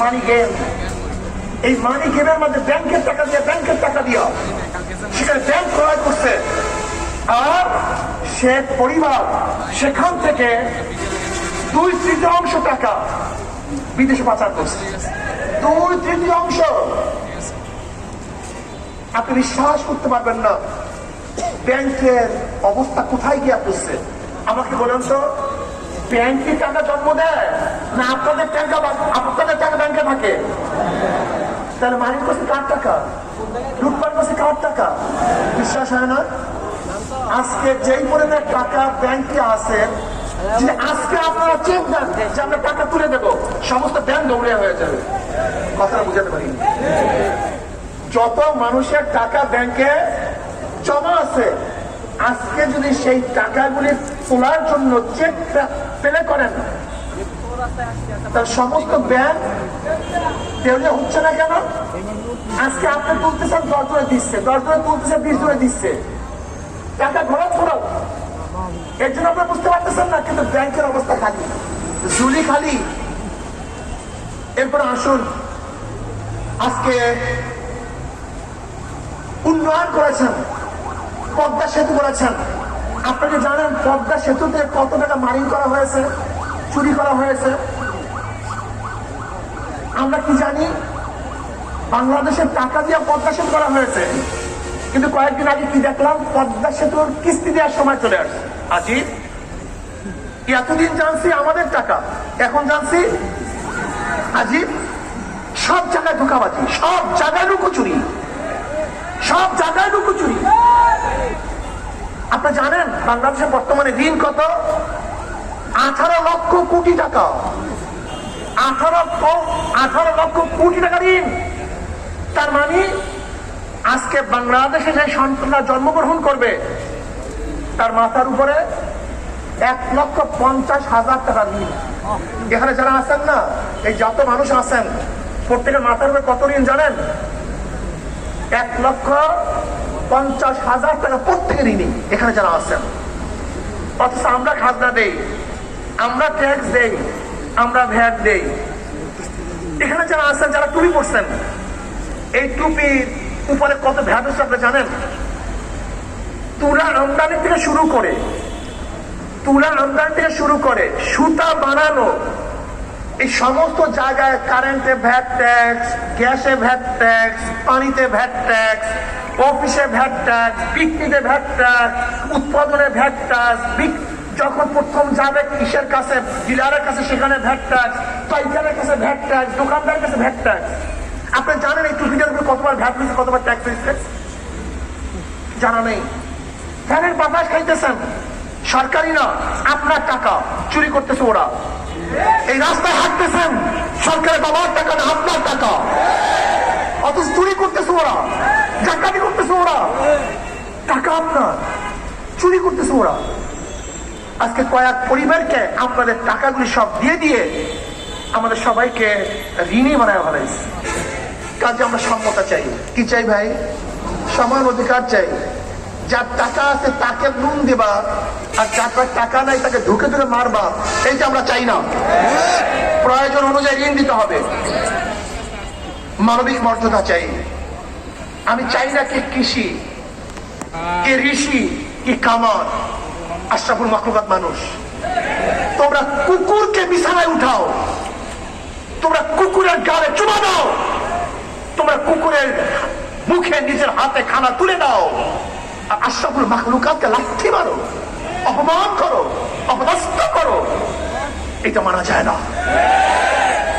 Money game এই মানি গেমের মধ্যে ব্যাংকের টাকা দিয়ে ব্যাংকের টাকা দিয়া সেখানে ব্যাংক ক্রয় করছে। আর সে পরিবার সেখান থেকে দুই তৃতীয়াংশ টাকা বিদেশে পাচার করছে। দুই তৃতীয়াংশ। আপনি বিশ্বাস করতে পারবেন না। ব্যাংকের অবস্থা কোথায় গিয়ে পড়ছে? আমাকে বলেন তো ব্যাংকে টাকা জন্ম দেয়? না, আপনাদের টাকা আপনাদের টাকা ব্যাংকে থাকে, তাহলে মালিক কার টাকা? কার টাকা? বিশ্বাস হয় না? আজকে যেই টাকা ব্যাংকে আছে যদি আজকে আপনারা চেক দেন যে আমরা টাকা তুলে সমস্ত ব্যাংক দৌড়ে হয়ে যাবে। কথাটা বুঝাতে পারি যত মানুষের টাকা ব্যাংকে জমা আছে, আজকে যদি সেই টাকাগুলি তোলার জন্য চেক পেলে করেন তার সমস্ত ব্যাংক দেউলিয়া হচ্ছে না কেন? আজকে আপনি তুলতেছেন দশ জনে দিচ্ছে, দশ জনে তুলতেছে, বিশ জনে দিচ্ছে। টাকা ঘোরা ঘোরাও এর জন্য আপনারা বুঝতে পারতেছেন না, কিন্তু ব্যাংকের অবস্থা খালি। ঝুলি খালি। এরপর আসুন। আজকে উন্নয়ন করেছেন, পদ্মা সেতু করেছেন। আপনাকে জানেন, পদ্মা সেতুতে কত টাকা মারিং করা হয়েছে? চুরি করা হয়েছে। আমরা কি জানি? বাংলাদেশের টাকা দিয়ে পদ্মা সেতু করা হয়েছে। কিন্তু কয়েকদিন আগে কি দেখলাম? পদ্মা সেতুর কিস্তি দেওয়ার সময় চলে আসছে আজি এতদিন জানছি আমাদের টাকা, এখন জানছি আজি সব জায়গায় ধোকাবাজি, সব জায়গায় লুকোচুরি, সব জায়গায় লুকোচুরি। আপনি জানেন বাংলাদেশের বর্তমানে ঋণ কত? লক্ষ কোটি টাকা। আঠারো আঠারো লক্ষ কোটি টাকা ঋণ। তার মানে আজকে বাংলাদেশে যে সন্তানরা জন্মগ্রহণ করবে, তার মাথার উপরে এক লক্ষ পঞ্চাশ হাজার টাকা ঋণ। এখানে যারা আছেন না, এই যত মানুষ আছেন, প্রত্যেকের মাথার উপরে কত ঋণ জানেন? এক লক্ষ পঞ্চাশ হাজার টাকা প্রত্যেকের ঋণী এখানে যারা আছেন। অথচ আমরা খাজনা দেই। আমরা ট্যাক্স দেই, আমরা ভ্যাট দেই। এখানে যারা আছেন, যারা টুপি পড়ছেন এই টুপির উপরে কত ভ্যাট হচ্ছে আপনি জানেন? তুলা আমদানি থেকে শুরু করে, তুলা আমদানি থেকে শুরু করে, সুতা বানানো, এই সমস্ত জায়গায় কারেন্টে ভ্যাট ট্যাক্স গ্যাসে ভ্যাট ট্যাক্স পানিতে ভ্যাট ট্যাক্স অফিসে ভ্যাট ট্যাক্স বিক্রিতে ভ্যাট ট্যাক্স উৎপাদনে ভ্যাট ট্যাক্স যখন প্রথম যাবে কিসের কাছে? ডিলারের কাছে সেখানে ভ্যাট ট্যাক্স পাইকারের কাছে ভ্যাট ট্যাক্স দোকানদারের কাছে ভ্যাট ট্যাক্স আপনি জানেন এই টুপিটার উপরে কতবার ভ্যাট হয়েছে, কতবার ট্যাক্স হয়েছে? জানা নেই। ফ্যানের বাতাস খাইতেছেন। সরকারি না, আপনার টাকা। চুরি করতেছে ওরা। এই রাস্তায় হাঁটতেছেন। সরকারের বাবার টাকা না, আপনার টাকা। অথচ চুরি করতেছে ওরা। ডাকাতি করতেছে ওরা। টাকা আপনার। চুরি করতেছে ওরা। আজকে কয়েক পরিবারকে আপনাদের টাকাগুলি সব দিয়ে দিয়ে আমাদের সবাইকে ঋণী বানায় ফেলাইছে কাজে আমরা সম্মতা চাই। কি চাই ভাই? সমান অধিকার চাই। যার টাকা আছে তাকে নুন দেবা, আর যার টাকা নাই তাকে ঢুকে ধরে মারবা, এইটা আমরা চাই না। প্রয়োজন অনুযায়ী ঋণ দিতে হবে। মানবিক মর্যাদা চাই। আমি চাই না কে কৃষি, কে ঋষি, কি কামার। আশরাফুল মাকলুকাত মানুষ। তোমরা কুকুরকে বিছানায় উঠাও। তোমরা কুকুরের গালে চুমা দাও। তোমরা কুকুরের মুখে নিজের হাতে খানা তুলে দাও। আর আশরাফুল মাকলুকাতকে লাঠি মারো, অপমান করো, অপদস্থ করো। এটা মানা যায় না।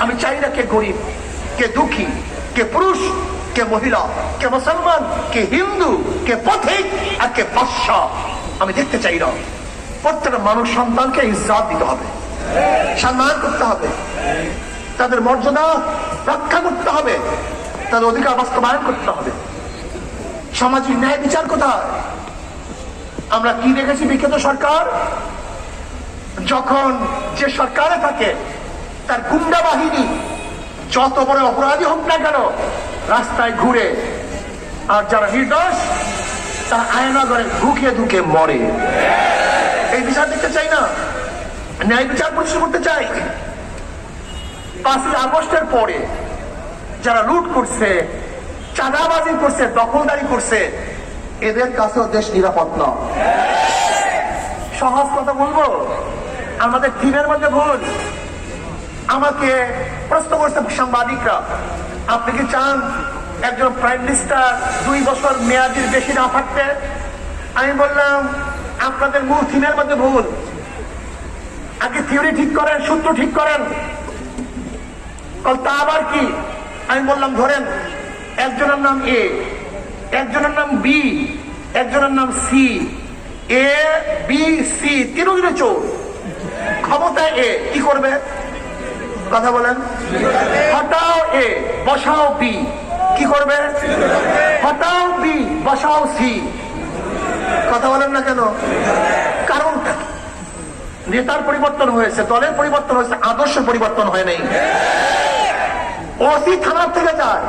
আমি চাই না কে গরিব, কে দুঃখী, কে পুরুষ, কে মহিলা, কে মুসলমান, কে হিন্দু, কে পথিক, আর কে বাদশা আমি দেখতে চাই না প্রত্যেকটা মানুষ সন্তানকে ইজ্জাত দিতে হবে। সম্মান করতে হবে। তাদের মর্যাদা রক্ষা করতে হবে। তাদের অধিকার বাস্তবায়ন করতে হবে। সামাজিক ন্যায় বিচার কোথায়? আমরা কি দেখেছি বিখ্যাত সরকার? যখন যে সরকারে থাকে, তার গুন্ডা বাহিনী যত বড় অপরাধী হোক না কেন, রাস্তায় ঘুরে, আর যারা নির্দোষ তারা আয়না করে ধুকে ধুকে মরে। এই বিচার দেখতে চাই না। ন্যায় বিচার প্রতিষ্ঠা করতে চাই। পাঁচই আগস্টের পরে যারা লুট করছে, চাঁদাবাজি করছে, দখলদারি করছে, এদের কাছেও দেশ নিরাপদ না। সহজ কথা বলব? আমাদের টিমের মধ্যে ভুল। আমাকে প্রশ্ন করছে সাংবাদিকরা। আপনি কি চান একজন প্রাইম মিনিস্টার দুই বছর মেয়াদির বেশি না থাকতে আমি বললাম, আপনাদের মূল থিমের মধ্যে ভুল। আগে থিওরি ঠিক করেন, সূত্র ঠিক করেন। তা আবার কি? আমি বললাম, ধরেন, একজনের নাম এ একজনের নাম বি একজনের নাম সি এ বি সি তিনজনে চোর। ক্ষমতা এ কি করবে? কথা বলেন। হটাও এ বসাও বি কি করবে? হটাও বি বসাও সি। কথা বলেন না কেন? কারণটা? নেতার পরিবর্তন হয়েছে, দলের পরিবর্তন হয়েছে, আদর্শ পরিবর্তন হয় নাই। ওসি থানার থেকে যায়,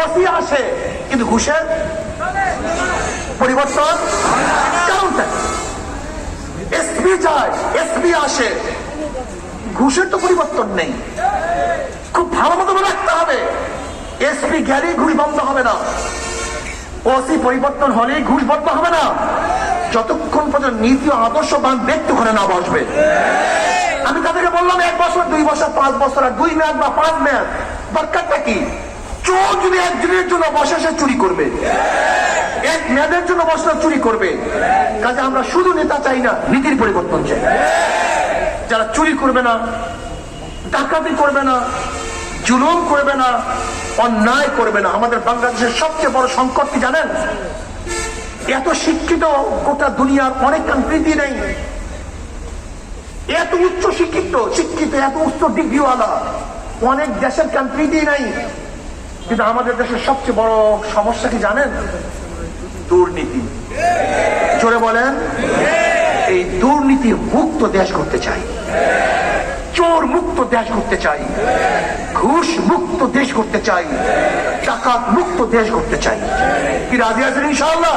ওসি আসে, কিন্তু ঘুষের পরিবর্তন কারণটা এসপি যায়, এসপি আসে, ঘুষের তো পরিবর্তন নেই। খুব ভালো মতো রাখতে হবে। এসপি গেলেই ঘুষ বন্ধ হবে না। ওসি পরিবর্তন হলেই ঘুষ বন্ধ হবে না। যতক্ষণ পর্যন্ত নীতি ও আদর্শবান ব্যক্তি ওখানে না বসবে। আমি তাদেরকে বললাম, এক বছর, দুই বছর, পাঁচ বছর, আর দুই মেয়াদ বা পাঁচ মেয়াদ। দরকারটা কি? চোর যদি একদিনের জন্য বসে, সে চুরি করবে। এক মেয়াদের জন্য বসলে চুরি করবে। কাজে আমরা শুধু নেতা চাই না, নীতির পরিবর্তন চাই। যারা চুরি করবে না, ডাকাতি করবে না জুলুম করবে না, অন্যায় করবে না। আমাদের বাংলাদেশের সবচেয়ে বড় সংকট কি জানেন? এত শিক্ষিত গোটা দুনিয়ার অনেক কান্ট্রিতে নেই। এত উচ্চ শিক্ষিত শিক্ষিত, এত উচ্চ ডিগ্রিওয়ালা অনেক দেশের কান্ট্রিতেই নাই। কিন্তু আমাদের দেশের সবচেয়ে বড় সমস্যা কি জানেন? দুর্নীতি। জোরে বলেন, এই দুর্নীতি মুক্ত দেশ করতে চাই। চোর মুক্ত দেশ করতে চাই। ঘুষ মুক্ত দেশ করতে চাই। টাকাত মুক্ত দেশ করতে চাই। কি রাজি আছেন ইনশাআল্লাহ?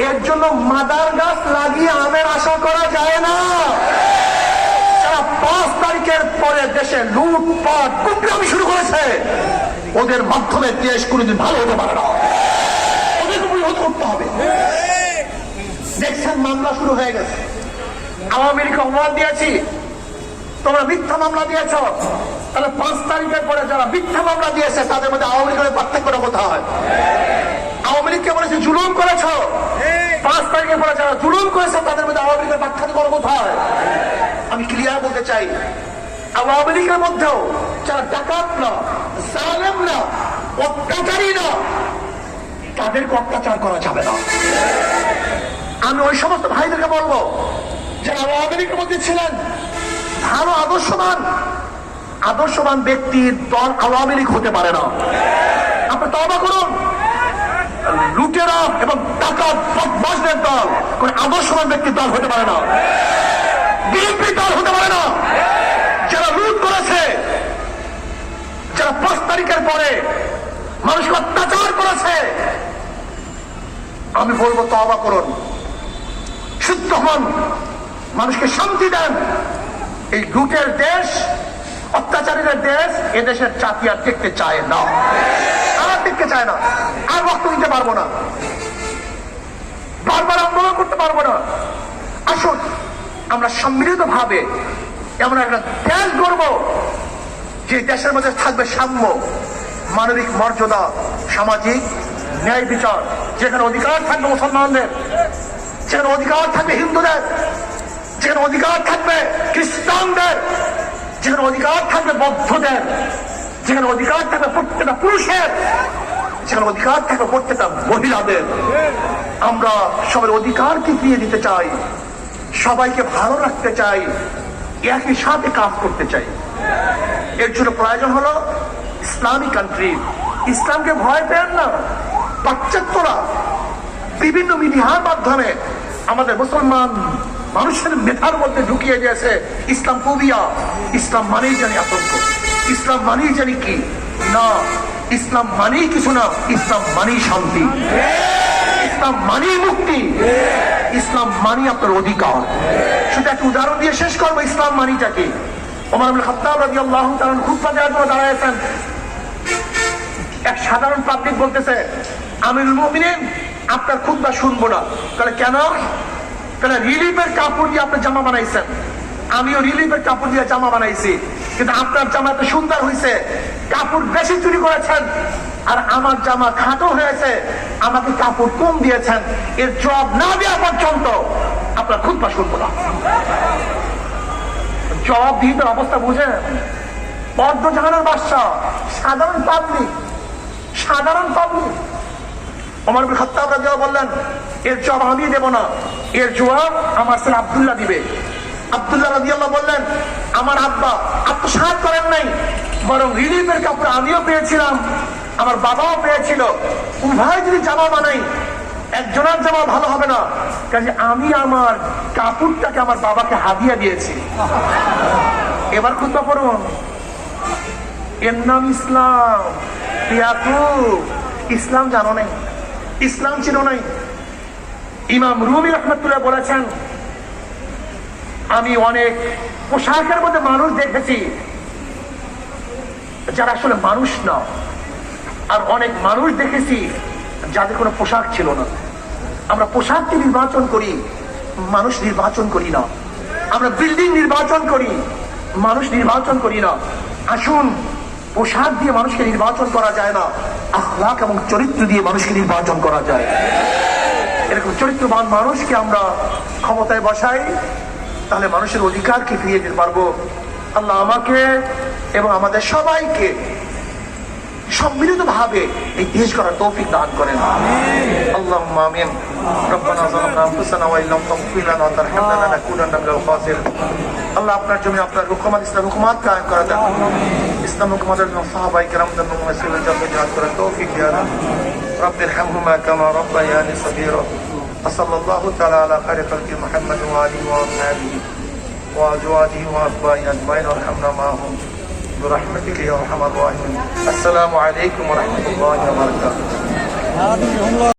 এর জন্য মাদার গাছ লাগিয়ে আমের আশা করা যায় না। পাঁচ তারিখের পরে দেশে লুটপাট, কুকরামি শুরু করেছে। ওদের মাধ্যমে দেশ কোনোদিন ভালো হতে পারে না। ওদেরকে প্রতিহত করতে হবে। দেখছেন মামলা শুরু হয়ে গেছে। আওয়ামী লীগ দিয়েছি তোমরা মিথ্যা মামলা দিয়েছ। তাহলে পাঁচ তারিখের পরে যারা মিথ্যা মামলা দিয়েছে, তাদের মধ্যে আওয়ামী লীগের পার্থক্যটা কোথায়? আওয়ামী লীগকে বলেছে জুলুম করেছ। পাঁচ তারিখের পরে যারা জুলুম করেছে, তাদের মধ্যে আওয়ামী লীগের পার্থক্য কোথায়? আমি ক্লিয়ার বলতে চাই, আওয়ামী লীগের মধ্যেও যারা ডাকাত না, জালেম না, অত্যাচারী না, তাদেরকে অত্যাচার করা যাবে না। আমি ওই সমস্ত ভাইদেরকে বলব, যারা আওয়ামী লীগের মধ্যে ছিলেন ভালো আদর্শবান। আদর্শবান ব্যক্তির দল আওয়ামী লীগ হতে পারে না। আপনি তবা করুন। লুটেরা এবং টাকা বদমাসদের দল, কোন আদর্শবান ব্যক্তির দল হতে পারে না। বিএনপি দল হতে পারে না। যারা লুট করেছে, যারা পাঁচ তারিখের পরে মানুষকে অত্যাচার করেছে, আমি বলব তবা করুন। শুদ্ধ হন, মানুষকে শান্তি দেন। এই লুটের দেশ, অত্যাচারীদের দেশ, এ দেশের জাতি আর দেখতে চায় না। আর দেখতে চায় না। আর রক্ত দিতে পারব না। বারবার আন্দোলন করতে পারব না। আসুন, আমরা সম্মিলিত ভাবে এমন একটা দেশ গড়ব, যে দেশের মধ্যে থাকবে সাম্য, মানবিক মর্যাদা, সামাজিক ন্যায় বিচার। যেখানে অধিকার থাকবে মুসলমানদের, যেখানে অধিকার থাকবে হিন্দুদের যেখানে অধিকার থাকবে খ্রিস্টানদের, যেখানে অধিকার থাকবে বৌদ্ধদের, যেখানে অধিকার থাকবে প্রত্যেকটা পুরুষের, যেখানে অধিকার থাকবে প্রত্যেকটা মহিলাদের। আমরা সবার অধিকারকে ফিরিয়ে দিতে চাই, সবাইকে ভালো রাখতে চাই, একই সাথে কাজ করতে চাই। এর জন্য প্রয়োজন হলো ইসলামী কান্ট্রি ইসলামকে ভয় পেন না। পাশ্চাত্যরা বিভিন্ন মিডিয়ার মাধ্যমে আমাদের মুসলমান মানুষের মেধার মধ্যে ঢুকিয়ে দিয়েছে। ইসলাম কবিয়া ইসলাম মানেই জানি আতঙ্ক। ইসলাম মানেই জানি কি? না, ইসলাম মানেই কিছু না, ইসলাম মানেই শান্তি। ইসলাম মানেই মুক্তি। ইসলাম মানি আপনার অধিকার। শুধু একটা উদাহরণ দিয়ে শেষ করব, ইসলাম মানিটা কি? ওমর আব্দুল খাত্তাব রাদিয়াল্লাহু তাআলা খুতবা দেওয়ার জন্য দাঁড়ায়ছেন এক সাধারণ পাবলিক বলতেছে, আমিরুল মুমিনিন, আপনার খুতবা শুনব না। তাহলে কেন? তাহলে রিলিফের কাপড় দিয়ে আপনি জামা বানাইছেন? আমিও রিলিফের কাপড় দিয়ে জামা বানাইছি, কিন্তু আপনার জামা এত সুন্দর হয়েছে কাপড় বেশি চুরি করেছেন, আর আমার জামা খাটো হয়েছে, আমাকে কাপড় কম দিয়েছেন, এর জবাব না দেওয়া পর্যন্ত আপনার খুতবা শুনব না। জবাব দিতে অবস্থা বুঝেন অর্ধ জাহানের বাদশা সাধারণ পাবলিক সাধারণ পাবলিক। বিন খাত্তাব রাদিয়াল্লাহু বললেন, এর জবাব আমি দেব না। এর জবাব আমার ছেলে আব্দুল্লাহ দিবে। আব্দুল্লাহ রাদিয়াল্লাহু বললেন, আমার আব্বা আত্মসাৎ করেন নাই, বরং রিলিফের কাপড় আমিও পেয়েছিলাম, আমার বাবাও পেয়েছিল। উভয় যদি জামা বানাই, একজনের জামা ভালো হবে না। কাজে আমি আমার কাপড়টাকে আমার বাবাকে হাদিয়া দিয়েছি। এবার খুঁজতে পড়ুন। এর নাম ইসলাম। ইসলাম জানো নাই? ইসলাম ছিল নাই ইমাম রুমি রহমতুল্লাহ বলেছেন, আমি অনেক পোশাকের মধ্যে মানুষ দেখেছি, যারা আসলে মানুষ না। আর অনেক মানুষ দেখেছি, যাদের কোনো পোশাক ছিল না। আমরা পোশাককে নির্বাচন করি, মানুষ নির্বাচন করি না। আমরা বিল্ডিং নির্বাচন করি, মানুষ নির্বাচন করি না। আসুন পোশাক দিয়ে মানুষকে নির্বাচন করা যায় না, আখলাক এবং চরিত্র দিয়ে মানুষকে নির্বাচন করা যায়। এরকম চরিত্রবান মানুষকে আমরা ক্ষমতায় বসাই, তাহলে মানুষের অধিকারকে ফিরিয়ে দিতে পারব। আল্লাহ আমাকে এবং আমাদের সবাইকে সম্মিলিতভাবে এই দেশ করার তৌফিক দান করেন। আল্লাহ মামিন ربنا ظلمنا انفسنا وان لم تغفر لنا وترحمنا لنكونن من الخاسرين আল্লাহ আপনার জমি আপনার হুকুমাত ইসলাম হুকুমাত কায়েম করে দেন ইসলাম হুকুমাতের জন্য সাহাবাই কেরামদের নুমে সিলের জন্য জিহাদ করে তৌফিক দিয়া দেন رب ارحمهما كما ربياني صغيرا وصلى الله تعالى على خير خلق محمد وآله وأصحابه وأزواجه وأتباعه أجمعين وارحمنا معهم برحمتك يا أرحم الراحمين السلام عليكم ورحمة الله وبركاته